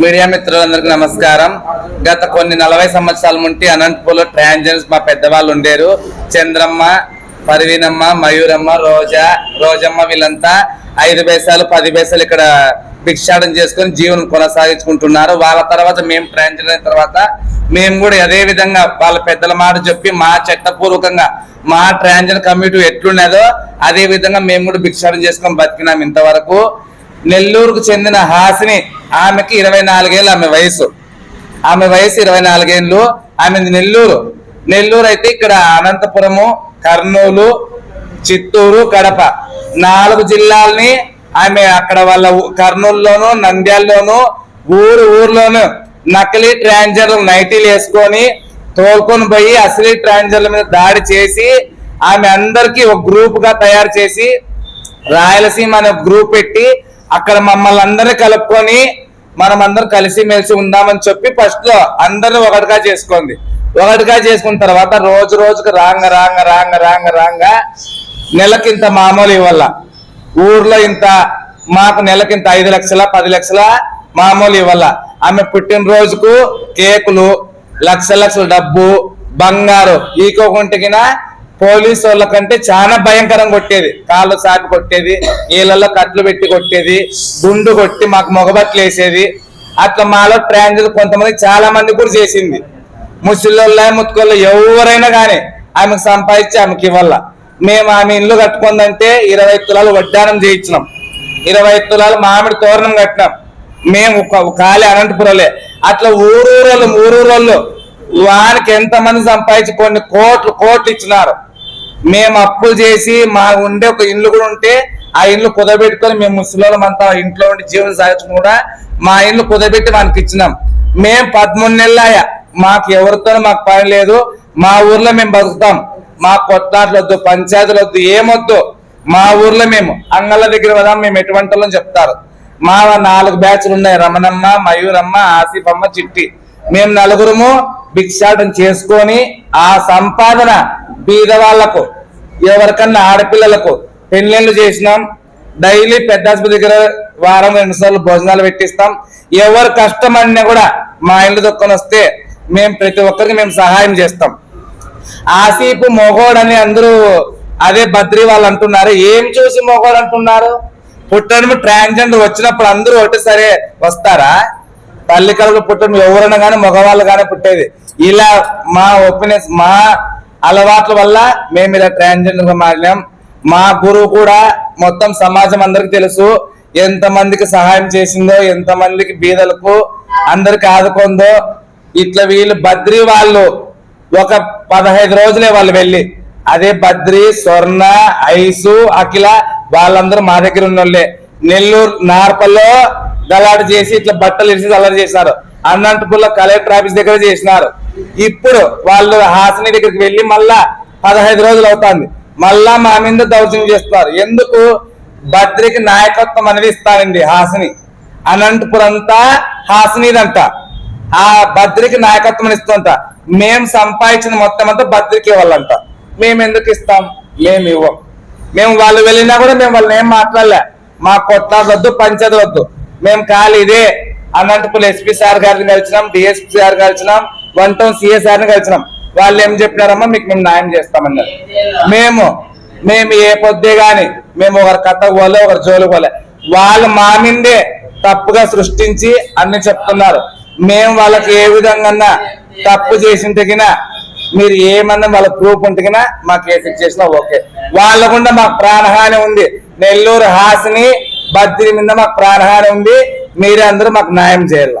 Media మిత్రులందరికీ నమస్కారం. గత కొన్ని నలభై సంవత్సరాల నుండి అనంతపూర్లో ట్రాన్స్జెండర్స్ మా పెద్దవాళ్ళు ఉండేరు. చంద్రమ్మ పర్వీనమ్మ మయూరమ్మ రోజా రోజమ్మ వీళ్ళంతా ఐదు పైసలు పది పైసలు ఇక్కడ భిక్షాటం చేసుకొని జీవనం కొనసాగించుకుంటున్నారు. వాళ్ళ తర్వాత మేము ట్రాన్స్జెండర్ అయిన తర్వాత మేము కూడా అదే విధంగా వాళ్ళ పెద్దల మాట చెప్పి మా చట్టపూర్వకంగా మా ట్రాన్స్జెండర్ కమ్యూనిటీ ఎట్లున్నదో అదే విధంగా మేము కూడా భిక్షాటం చేసుకొని బతికినాం ఇంతవరకు. నెల్లూరుకు చెందిన హాసిని ఆమెకి ఇరవై నాలుగేళ్ళు ఆమె వయసు. ఆమె వయసు ఇరవై నాలుగేళ్ళు. ఆమె నెల్లూరు. నెల్లూరు అయితే ఇక్కడ అనంతపురము కర్నూలు చిత్తూరు కడప. నాలుగు జిల్లాల్ని ఆమె అక్కడ వాళ్ళ కర్నూలులోను నంద్యాల్లోను ఊరు ఊర్లోను నకిలీ ట్రాన్జర్లు నైటీలు వేసుకొని తోలుకొని పోయి అసలీ ట్రాన్జర్ల మీద దాడి చేసి ఆమె అందరికీ ఒక గ్రూప్గా తయారు చేసి రాయలసీమ అనే గ్రూప్ పెట్టి అక్కడ మమ్మల్ని అందరినీ కలుపుకొని మనం అందరం కలిసి మెలిసి ఉందామని చెప్పి ఫస్ట్లో అందరిని ఒకటిగా చేసుకోండి ఒకటిగా చేసుకున్న తర్వాత రోజు రోజుకు రాంగ రాంగ రాంగ రాంగ రాంగ నెలకింత మామూలు ఇవ్వాల. ఊర్లో ఇంత మాకు నెలకింత ఐదు లక్షల పది లక్షల మామూలు ఇవ్వాల. ఆమె పుట్టినరోజుకు కేకులు లక్ష లక్షల డబ్బు బంగారు ఈకోకుంటికిన పోలీసు వాళ్ళ కంటే చాలా భయంకరంగా కొట్టేది. కాళ్ళు సాటి కొట్టేది నీళ్ళల్లో కట్లు పెట్టి కొట్టేది గుండు కొట్టి మాకు మొగబట్లు వేసేది. అట్లా మాలో ట్రాన్జర్ కొంతమంది చాలా మంది కూడా చేసింది. ముసలిళ్ళ ముత్తుకోళ్ళు ఎవరైనా కానీ ఆమెకు సంపాదించి ఆమెకి ఇవ్వాల. మేము ఆమె ఇల్లు కట్టుకుందంటే ఇరవై తులాలు వడ్డానం చేయించినాం. ఇరవై తులాలు మామిడి తోరణం కట్టినాం. మేము ఖాళీ అనంతపురంలే. అట్లా ఊరూరోళ్ళు ఊరూరోళ్ళు వానికి ఎంతమంది సంపాదించి కొన్ని కోట్లు కోట్లు ఇచ్చినారు. మేము అప్పులు చేసి మా ఉండే ఒక ఇల్లు కూడా ఉంటే ఆ ఇల్లు కుదబెట్టుకొని మేము ముసలిం అంతా ఇంట్లో ఉండి జీవనం సాగించడం కూడా మా ఇల్లు కుదబెట్టి మనకి ఇచ్చినాం. మేము పదమూడు నెలలాయ మాకు ఎవరితో మాకు పని లేదు. మా ఊర్లో మేము బతుకుతాం. మా కొట్లాట్లు వద్దు పంచాయతీలు వద్దు ఏమొద్దు. మా ఊర్లో మేము అంగళ్ళ దగ్గర వదాం మేము ఎటువంటి చెప్తారు. మా నాలుగు బ్యాచ్లు ఉన్నాయి. రమణమ్మ మయూరమ్మ ఆసిఫమ్మ చిట్టి. మేము నలుగురము భిక్షాటం చేసుకొని ఆ సంపాదన బీద వాళ్ళకు ఎవరికన్నా ఆడపిల్లలకు పెళ్ళిళ్ళు చేసినాం. డైలీ పెద్ద ఆసుపత్రి దగ్గర వారం రెండుసార్లు భోజనాలు పెట్టిస్తాం. ఎవరు కష్టం అన్నా కూడా మా ఇంటి దొక్కని వస్తే మేము ప్రతి ఒక్కరికి మేము సహాయం చేస్తాం. ఆసీపు మొగోడని అందరూ అదే బద్రి వాళ్ళు అంటున్నారు. ఏం చూసి మొగోడు అంటున్నారు? పుట్టడం ట్రాన్స్జెండర్ వచ్చినప్పుడు అందరూ ఒకటి సరే వస్తారా? తల్లి కడుపు పుట్టడం ఎవరైనా కానీ మగవాళ్ళు కానీ పుట్టేది. ఇలా మా ఒపీనియన్స్ మా అలవాట్ల వల్ల మేము ఇలా ట్రాన్స్జెండర్గా మారినాం. మా గురువు కూడా మొత్తం సమాజం అందరికి తెలుసు. ఎంతమందికి సహాయం చేసిందో ఎంతమందికి బీదలకు అందరికి ఆదుకుందో ఇట్లా వీళ్ళు బద్రి వాళ్ళు ఒక పదహైదు రోజులే వాళ్ళు వెళ్ళి. అదే బద్రి స్వర్ణ ఐసు అఖిల వాళ్ళందరూ మా దగ్గర ఉన్నోళ్ళే. నెల్లూరు నార్పల్లో గలాట చేసి ఇట్లా బట్టలు ఇరిసి అల్లరి చేశారు అనంతపురంలో కలెక్టర్ ఆఫీస్ దగ్గర చేసినారు. ఇప్పుడు వాళ్ళు హాసని దగ్గరికి వెళ్ళి మళ్ళా పదహైదు రోజులు అవుతుంది. మళ్ళా మా మీద దౌర్జన్యం చేస్తున్నారు. ఎందుకు? భద్రికి నాయకత్వం అనేది ఇస్తానండి హాసిని. అనంతపురం అంతా హాసినిదంట. ఆ భద్రికి నాయకత్వం ఇస్తుంట మేము సంపాదించిన మొత్తం అంతా భద్రికి ఇవ్వాలంట మేము ఎందుకు ఇస్తాం? మేము ఇవ్వం. మేము వాళ్ళు వెళ్ళినా కూడా మేము వాళ్ళని ఏం మాట్లాడలే. మా కొత్త వద్దు పంచదు వద్దు. మేము ఖాళీ ఇదే. అనంతపురం ఎస్పీ సార్ గారిని కలిసినాం డిఎస్పీ సార్ కలిసినాం వన్ టౌన్ సిఎస్ సార్ని కలిసినాం. వాళ్ళు ఏం చెప్పినారమ్మా మీకు మేము న్యాయం చేస్తామన్నారు. మేము మేము ఏ పొద్దే గాని మేము ఒకరి కథ పోలే ఒకరి జోలు పోలే. వాళ్ళు మా తప్పుగా సృష్టించి అన్ని చెప్తున్నారు. మేము వాళ్ళకి ఏ విధంగా తప్పు చేసిన మీరు ఏమన్నా వాళ్ళ ప్రూఫ్ ఉంటగినా మాకు ఏ చేసినా ఓకే. వాళ్ళకుండా మాకు ప్రాణహాని ఉంది. నెల్లూరు హాసిని బద్రి మీద మాకు ప్రాణహాని ఉంది. మీరే అందరూ మాకు న్యాయం చేయాలి?